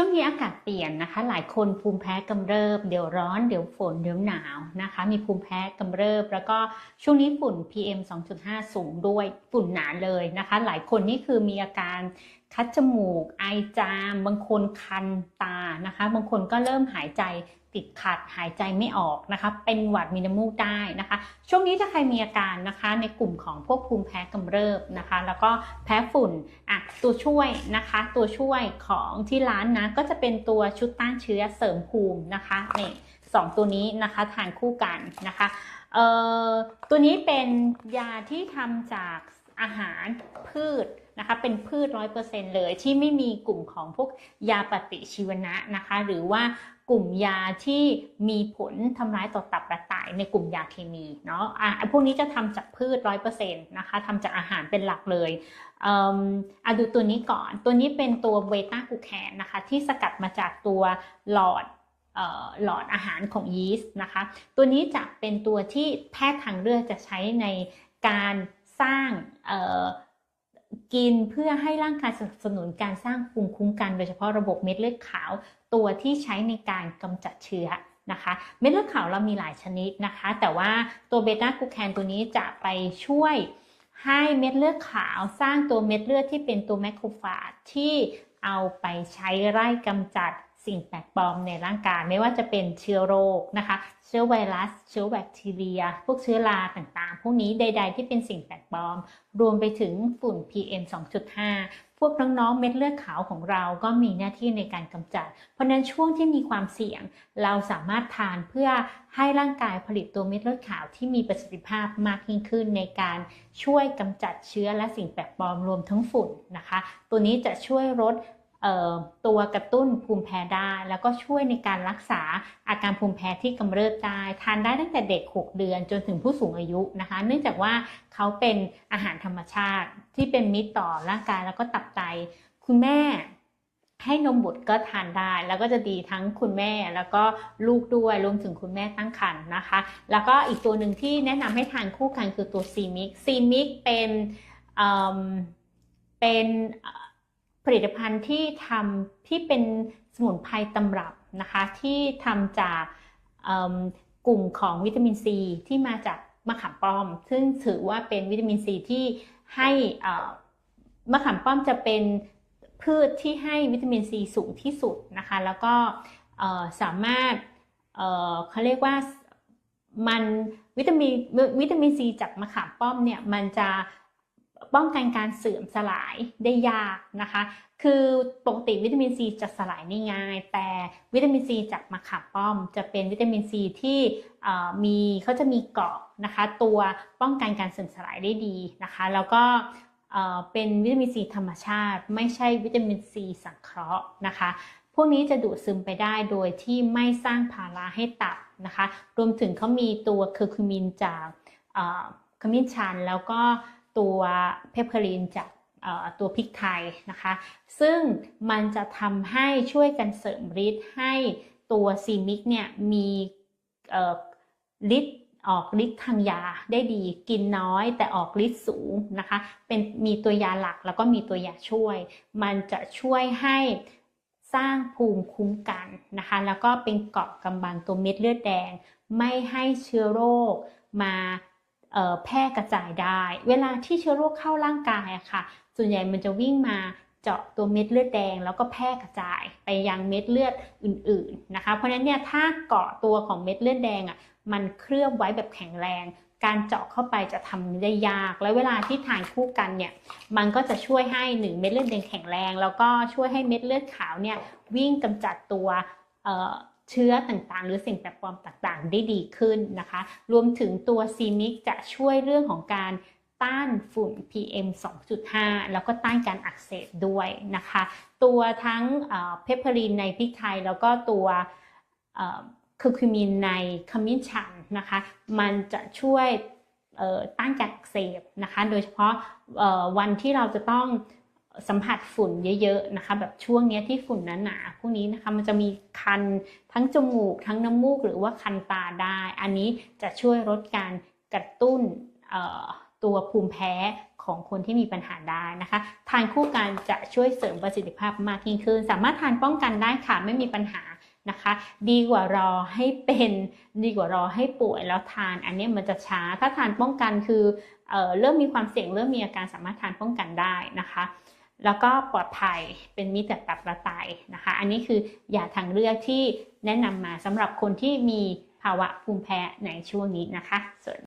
ช่วงนี้อากาศเปลี่ยนนะคะ หลายคนภูมิแพ้กำเริบ เดี๋ยวร้อนเดี๋ยวฝนเดี๋ยวหนาวนะคะ มีภูมิแพ้กำเริบ แล้วก็ช่วงนี้ฝุ่น PM 2.5 สูงด้วยฝุ่นหนาเลยนะคะ หลายคนนี่คือมีอาการคัดจมูก ไอจาม บางคนคันตานะคะ บางคนก็เริ่มหายใจ ติดขัดหายใจไม่ออกนะคะ เป็นหวัดมีน้ำมูกได้นะคะ ช่วงนี้ถ้าใครมีอาการนะคะในกลุ่มของพวกภูมิแพ้กำเริบนะคะ แล้วก็แพ้ฝุ่นอะตัวช่วยนะคะ ตัวช่วยของที่ร้านนะก็จะเป็นตัวชุดต้านเชื้อเสริมภูมินะคะนี่สองตัวนี้นะคะทานคู่กันนะคะเอ่อตัวนี้เป็นยาที่ทำจากอาหารพืช นะคะเป็นพืชร้อยเปอร์เซ็นเลยที่ไม่มีกลุ่มของพวกยาปฏิชีวนะนะคะ หรือว่ากลุ่มยาที่มีผลทำร้ายต่อตับและไตในกลุ่มยาเคมีเนาะอะพวกนี้จะทำจากพืชร้อยเปอร์เซ็นต์นะคะทำจากอาหารเป็นหลักเลยเอ่ออะดูตัวนี้ก่อน ตัวนี้เป็นตัวเบต้ากูแคนนะคะที่สกัดมาจากตัวหลอดหลอดอาหารของยีสต์นะคะ ตัวนี้จะเป็นตัวที่แพทย์ทางเลือกจะใช้ในการสร้าง กินเพื่อให้ร่างกายสนับสนุนการสร้างภูมิคุ้มกันโดยเฉพาะระบบเม็ดเลือดขาวตัวที่ใช้ในการกำจัดเชื้อนะคะเม็ดเลือดขาวเรามีหลายชนิดนะคะ แต่ว่าตัวเบต้ากลูแคนตัวนี้จะไปช่วยให้เม็ดเลือดขาวสร้างตัวเม็ดเลือดที่เป็นตัวแมคโครฟาจที่เอาไปใช้ไล่กำจัด สิ่งแปลกปลอมในร่างกายไม่ว่าจะเป็นเชื้อโรคนะคะ เชื้อไวรัส เชื้อแบคทีเรีย พวกเชื้อราต่างๆ พวกนี้ใด ๆ ที่เป็นสิ่งแปลกปลอม รวมไปถึงฝุ่น PM 2.5 พวกน้องๆ เม็ดเลือดขาวของเราก็มีหน้าที่ในการกำจัด เพราะนั้นช่วงที่มีความเสี่ยง เราสามารถทานเพื่อให้ร่างกายผลิตตัวเม็ดเลือดขาวที่มีประสิทธิภาพมากยิ่งขึ้นในการช่วยกำจัดเชื้อและสิ่งแปลกปลอมรวมทั้งฝุ่นนะคะ ตัวนี้จะช่วยลด ตัวกระตุ้นภูมิแพ้ได้ แล้วก็ช่วยในการรักษาอาการภูมิแพ้ที่กำเริบได้ทานได้ตั้งแต่เด็ก 6 เดือนจนถึงผู้สูงอายุนะคะ เนื่องจากว่าเขาเป็นอาหารธรรมชาติที่เป็นมิตรต่อร่างกายแล้วก็ตับไต คุณแม่ให้นมบุตรก็ทานได้ แล้วก็จะดีทั้งคุณแม่แล้วก็ลูกด้วยรวมถึงคุณแม่ตั้งครรภ์นะคะ แล้วก็อีกตัวหนึ่งที่แนะนำให้ทานคู่กันคือตัวซีมิกซีมิกเป็นเป็น ผลิตภัณฑ์ที่ทำที่เป็นสมุนไพรตำรับนะคะที่ทำจากกลุ่มของวิตามินซีที่มาจากมะขามป้อม ซึ่งถือว่าเป็นวิตามินซีที่ให้มะขามป้อมจะเป็นพืชที่ให้วิตามินซีสูงที่สุดนะคะ แล้วก็สามารถเขาเรียกว่ามันวิตามินวิตามินซีจากมะขามป้อมเนี่ยมันจะ ป้องกันการเสื่อมสลายได้ยากนะคะ คือปกติวิตามินซีจะสลายได้ง่าย แต่วิตามินซีจากมะขามป้อม จะเป็นวิตามินซีที่มีเขาจะมีเกาะนะคะ ตัวป้องกันการเสื่อมสลายได้ดีนะคะ แล้วก็เป็นวิตามินซีธรรมชาติ ไม่ใช่วิตามินซีสังเคราะห์นะคะ พวกนี้จะดูดซึมไปได้โดยที่ไม่สร้างภาระให้ตับนะคะ รวมถึงเขามีตัวเคอร์คูมินจากขมิ้นชันแล้วก็ ตัวเพปเปอรินจากตัวพริกไทยนะคะ ซึ่งมันจะทำให้ช่วยกันเสริมฤทธิ์ให้ตัวซีมิกเนี่ยมีฤทธิ์ออกฤทธิ์ทางยาได้ดีกินน้อยแต่ออกฤทธิ์สูงนะคะ เป็นมีตัวยาหลักแล้วก็มีตัวยาช่วย มันจะช่วยให้สร้างภูมิคุ้มกันนะคะ แล้วก็เป็นเกาะกำบังตัวเม็ดเลือดแดง ไม่ให้เชื้อโรคมา แพร่กระจายได้ เวลาที่เชื้อโรคเข้าร่างกายอะค่ะ ส่วนใหญ่มันจะวิ่งมาเจาะตัวเม็ดเลือดแดง แล้วก็แพร่กระจายไปยังเม็ดเลือดอื่นๆนะคะ เพราะฉะนั้นเนี่ยถ้าเกาะตัวของเม็ดเลือดแดงอะมันเคลือบไว้แบบแข็งแรงการเจาะเข้าไปจะทำได้ยาก แล้วเวลาที่ทานคู่กันเนี่ย มันก็จะช่วยให้หนึ่งเม็ดเลือดแดงแข็งแรง แล้วก็ช่วยให้เม็ดเลือดขาวเนี่ยวิ่งกำจัดตัว เชื้อต่างๆ หรือสิ่งแปลกปลอมต่างๆ ได้ดีขึ้นนะคะ รวมถึงตัวซีมิกจะช่วยเรื่องของการต้านฝุ่น PM 2.5 แล้วก็ต้านการอักเสบด้วยนะคะ ตัวทั้งเพปเปอรินในพริกไทย แล้วก็ตัวคือคิมินในขมิ้นชันนะคะ มันจะช่วยต้านการอักเสบนะคะ โดยเฉพาะวันที่เราจะต้อง สัมผัสฝุ่นเยอะๆนะคะ แบบช่วงนี้ที่ฝุ่นหนาๆพวกนี้นะคะมันจะมีคันทั้งจมูก ทั้งน้ำมูกหรือว่าคันตาได้ อันนี้จะช่วยลดการกระตุ้นตัวภูมิแพ้ของคนที่มีปัญหาได้นะคะ ทานคู่กันจะช่วยเสริมประสิทธิภาพมากยิ่งขึ้น สามารถทานป้องกันได้ค่ะไม่มีปัญหานะคะ ดีกว่ารอให้เป็นดีกว่ารอให้ป่วยแล้วทาน อันนี้มันจะช้าถ้าทานป้องกันคือเออเริ่มมีความเสี่ยงเริ่มมีอาการสามารถทานป้องกันได้นะคะ แล้วก็ปลอดภัยเป็นมิตรกับกระต่ายนะคะ อันนี้คือยาทางเลือกที่แนะนำมาสำหรับคนที่มีภาวะภูมิแพ้ในช่วงนี้นะคะส่วน